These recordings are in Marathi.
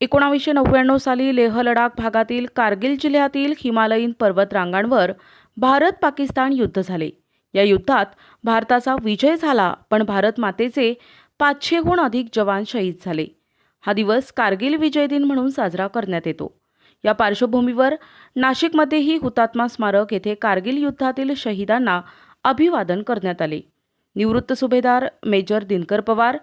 एकोणावीसशे नव्याण्णव साली लेह लडाख भागातील कारगिल जिल्ह्यातील हिमालयीन पर्वतरांगांवर भारत पाकिस्तान युद्ध झाले. या युद्धात भारताचा विजय झाला पण भारत मातेचे पाचशेहून अधिक जवान शहीद झाले. हा दिवस कारगिल विजय दिन म्हणून साजरा करण्यात येतो. या पार्श्वभूमीवर नाशिकमध्येही हुतात्मा स्मारक येथे कारगिल युद्धातील शहीदांना अभिवादन करण्यात आले. निवृत्त सुभेदार मेजर दिनकर पवार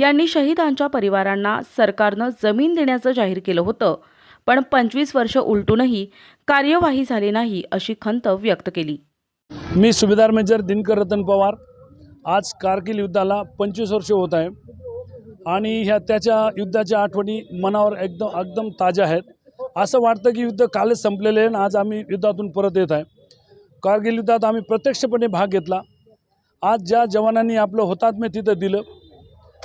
यांनी शहीदांच्या परिवारांना सरकारनं जमीन देण्याचं जाहीर केलं होतं. पण पंचवीस वर्ष उलटूनही कार्यवाही झाली नाही अशी खंत व्यक्त केली. मी सुभेदार मेजर दिनकर रतन पवार. आज कारगिल युद्धाला पंचवीस वर्ष होत आहे. आणि ह्या त्याच्या युद्धाच्या आठवणी मनावर एकदम एकदम ताज्या आहेत. असं वाटतं की युद्ध कालच संपलेले आहे आणि आज आम्ही युद्धातून परत येत आहे. कारगिल युद्धात आम्ही प्रत्यक्षपणे भाग घेतला. आज ज्या जवानांनी आपलं हुतात्म्य तिथं दिलं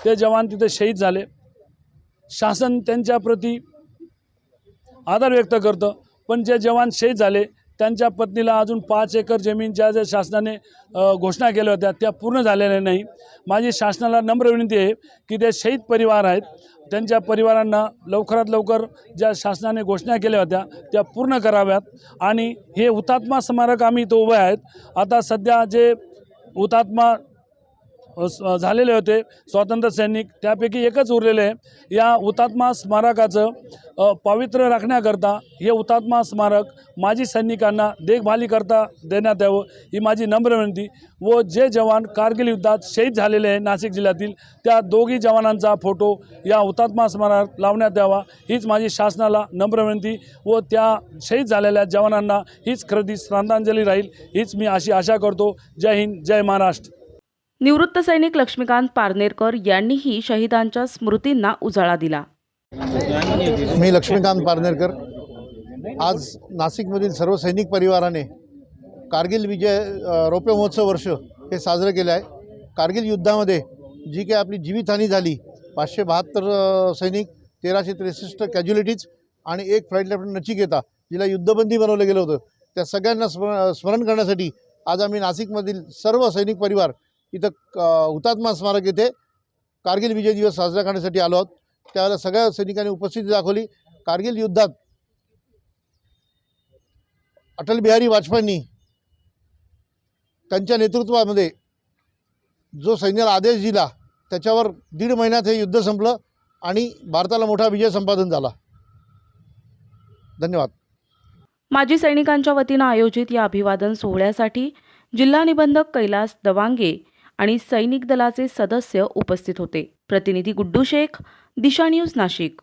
ते जवान तिथे शहीद झाले. शासन त्यांच्याप्रती आदर व्यक्त करतं पण जे जवान शहीद झाले त्यांच्या पत्नीला अजून पाच एकर जमीन ज्या ज्या शासनाने घोषणा केल्या होत्या त्या पूर्ण झालेल्या नाही. माझी शासनाला नम्र विनंती आहे की ते शहीद परिवार आहेत त्यांच्या परिवारांना लवकरात लवकर ज्या शासनाने घोषणा केल्या होत्या त्या पूर्ण कराव्यात. आणि हे हुतात्मा स्मारक आम्ही इथं उभे आहेत. आता सध्या जे हुतात्मा झालेले होते. स्वातंत्र्य सैनिक त्यापैकी एकच उरलेले आहे. या हुतात्मा स्मारकाचं पवित्र पावित्र्य राखण्याकरता हे हुतात्मा स्मारक माजी सैनिकांना देखभालीकरता देण्यात यावं ही माझी नम्र विनंती. व जे जवान कारगिल युद्धात शहीद झालेले आहे नाशिक जिल्ह्यातील त्या दोघी जवानांचा फोटो या हुतात्मा स्मारक लावण्यात यावा हीच माझी शासनाला नम्र विनंती. व त्या शहीद झालेल्या जवानांना हीच खरेदी श्रद्धांजली राहील हीच मी अशी आशा करतो. जय हिंद जय महाराष्ट्र. निवृत्त सैनिक लक्ष्मीकांत पारनेरकर यांनीही शहीदांच्या स्मृतींना उजाळा दिला. मी लक्ष्मीकांत पारनेरकर. आज नाशिकमधील सर्व सैनिक परिवाराने कारगिल विजय रौप्य महोत्सव वर्ष हे साजरं केलं आहे. कारगिल युद्धामध्ये जी काही आपली जीवितहानी झाली पाचशे बहात्तर सैनिक तेराशे त्रेसष्ट कॅज्युलिटीज आणि एक फ्लाईट लेफ्टनंट नचिकेता जिला युद्धबंदी बनवलं गेलं होतं. त्या सगळ्यांना स्म स्मरण करण्यासाठी आज आम्ही नाशिकमधील सर्व सैनिक परिवार इथं क- हुतात्मा स्मारक येथे कारगिल विजय दिवस साजरा करण्यासाठी आलो आहोत. त्यावेळेला सगळ्या सैनिकांनी उपस्थिती दाखवली. कारगिल युद्धात अटल बिहारी वाजपेयींनी त्यांच्या नेतृत्वामध्ये जो सैन्याला आदेश दिला त्याच्यावर दीड महिन्यात हे युद्ध संपलं आणि भारताला मोठा विजय संपादन झाला. धन्यवाद. माजी सैनिकांच्या वतीनं आयोजित या अभिवादन सोहळ्यासाठी जिल्हा निबंधक कैलास दवांगे आणि सैनिक दलाचे सदस्य उपस्थित होते. प्रतिनिधी गुड्डू शेख दिशा न्यूज नाशिक.